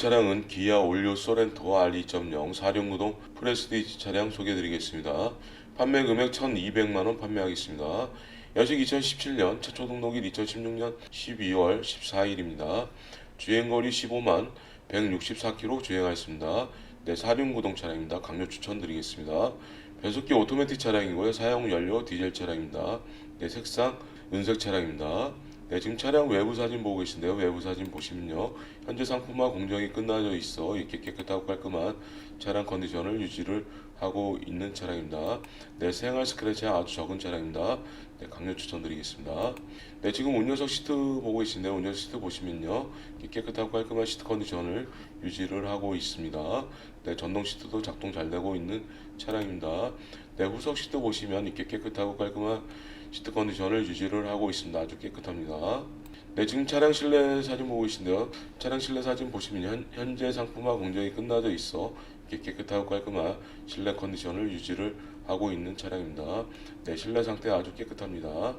차량은 기아 올리오 소렌토 R2.0 사륜구동 프레스티지 차량 소개해드리겠습니다. 판매 금액 1,200만 원 판매하겠습니다. 연식 2017년 최초 등록일 2016년 12월 14일입니다. 주행거리 15만 164km 주행하였습니다. 네, 사륜구동 차량입니다. 강력 추천드리겠습니다. 변속기 오토매틱 차량이고요. 사용 연료 디젤 차량입니다. 네, 색상 은색 차량입니다. 네, 지금 차량 외부 사진 보고 계신데요. 외부 사진 보시면요. 현재 상품화 공정이 끝나져 있어 이렇게 깨끗하고 깔끔한 차량 컨디션을 유지를 하고 있는 차량입니다. 네, 생활 스크래치 아주 적은 차량입니다. 네, 강력 추천드리겠습니다. 네, 지금 운전석 시트 보고 계신데요. 운전석 시트 보시면요. 깨끗하고 깔끔한 시트 컨디션을 유지를 하고 있습니다. 네, 전동 시트도 작동 잘 되고 있는 차량입니다. 네, 후석 시트 보시면 이렇게 깨끗하고 깔끔한 시트 컨디션을 유지를 하고 있습니다. 아주 깨끗합니다. 네, 지금 차량 실내 사진 보고 계신데요. 차량 실내 사진 보시면 현, 현재 상품화 공정이 끝나져 있어 깨끗하고 깔끔한 실내 컨디션을 유지를 하고 있는 차량입니다. 네, 실내 상태 아주 깨끗합니다.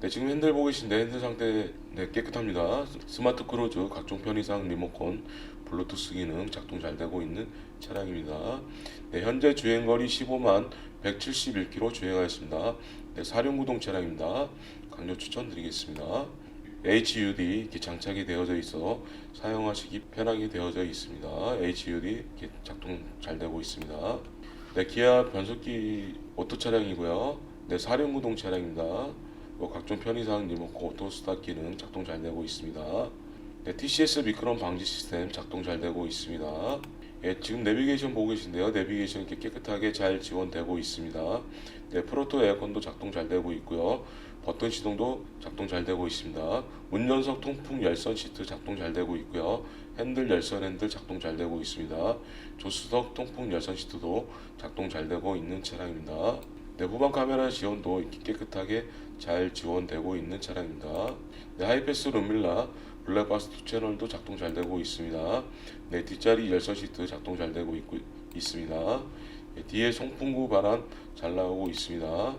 네, 지금 핸들 보고 계신데 핸들 상태 네, 깨끗합니다. 스마트 크루즈 각종 편의상 리모컨 블루투스 기능 작동 잘 되고 있는 차량입니다. 네, 현재 주행거리 15만 171km 주행하였습니다. 네, 사륜구동 차량입니다. 강력 추천드리겠습니다. HUD 장착이 되어져 있어 사용하시기 편하게 되어져 있습니다. HUD 작동 잘 되고 있습니다. 네, 기아 변속기 오토 차량이고요. 네, 사륜구동 차량입니다. 뭐 각종 편의상 리모컨 오토 스타트 기능 작동 잘 되고 있습니다. 네, TCS 미크론 방지 시스템 작동 잘 되고 있습니다. 예, 지금 내비게이션 보고 계신데요. 내비게이션 이렇게 깨끗하게 잘 지원되고 있습니다. 네, 프로토 에어컨도 작동 잘 되고 있고요. 버튼 시동도 작동 잘 되고 있습니다. 운전석 통풍 열선 시트 작동 잘 되고 있고요. 핸들 열선 핸들 작동 잘 되고 있습니다. 조수석 통풍 열선 시트도 작동 잘 되고 있는 차량입니다. 네, 후방 카메라 지원도 깨끗하게 잘 지원되고 있는 차량입니다. 네, 하이패스 룸밀라 블랙박스 투 채널도 작동 잘 되고 있습니다. 네, 뒷자리 열선 시트 작동 잘 되고 있고, 있습니다. 네, 뒤에 송풍구 바람 잘 나오고 있습니다.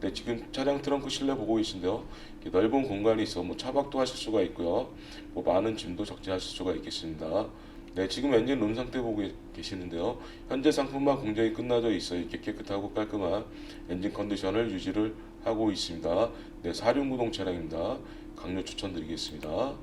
네, 지금 차량 트렁크 실내 보고 계신데요. 넓은 공간이 있어 뭐 차박도 하실 수가 있고요. 뭐 많은 짐도 적재하실 수가 있겠습니다. 네, 지금 엔진 룸 상태 보고 계시는데요. 현재 상품화 공정이 끝나져 있어 이렇게 깨끗하고 깔끔한 엔진 컨디션을 유지를 하고 있습니다. 네, 사륜구동 차량입니다. 강력 추천드리겠습니다.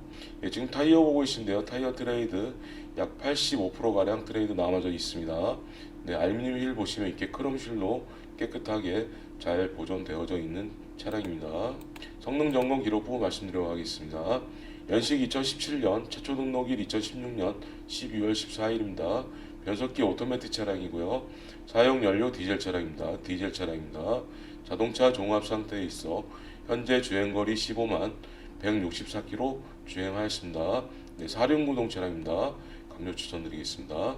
예, 지금 타이어 보고 계신데요. 타이어 트레이드 약 85%가량 트레이드 남아져 있습니다. 네, 알루미늄 휠 보시면 이렇게 크롬 휠로 깨끗하게 잘 보존되어져 있는 차량입니다. 성능 점검 기록부 말씀드려 가겠습니다. 연식 2017년 최초 등록일 2016년 12월 14일입니다. 변속기 오토매틱 차량이고요. 사용 연료 디젤 차량입니다. 디젤 차량입니다. 자동차 종합 상태에 있어 현재 주행거리 15만 164km 주행하였습니다. 네, 사륜구동 차량입니다. 강력 추천드리겠습니다.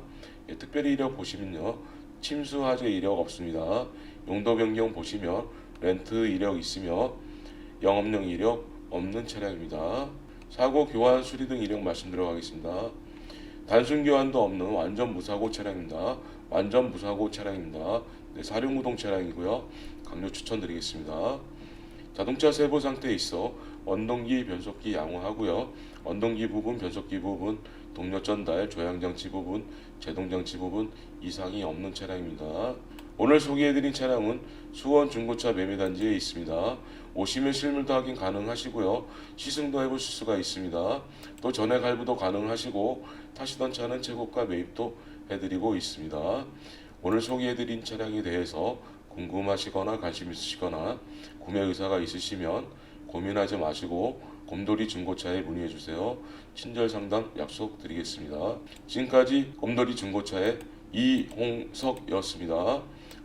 예, 특별히 이력 보시면요. 침수 화재 이력 없습니다. 용도 변경 보시면 렌트 이력 있으며 영업용 이력 없는 차량입니다. 사고 교환 수리 등 이력 말씀드려 가겠습니다. 단순 교환도 없는 완전 무사고 차량입니다. 완전 무사고 차량입니다. 네, 사륜구동 차량이고요. 강력 추천드리겠습니다. 자동차 세부 상태에 있어 원동기, 변속기 양호하고요. 원동기 부분, 변속기 부분, 동력 전달, 조향장치 부분, 제동장치 부분 이상이 없는 차량입니다. 오늘 소개해드린 차량은 수원 중고차 매매단지에 있습니다. 오시면 실물도 확인 가능하시고요. 시승도 해보실 수가 있습니다. 또 전액 할부도 가능하시고 타시던 차는 최고가 매입도 해드리고 있습니다. 오늘 소개해드린 차량에 대해서 궁금하시거나 관심 있으시거나 구매 의사가 있으시면 고민하지 마시고 곰돌이 중고차에 문의해 주세요. 친절 상담 약속드리겠습니다. 지금까지 곰돌이 중고차의 이홍석이었습니다.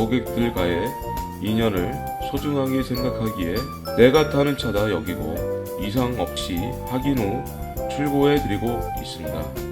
고객들과의 인연을 소중하게 생각하기에 내가 타는 차다 여기고 이상 없이 확인 후 출고해 드리고 있습니다.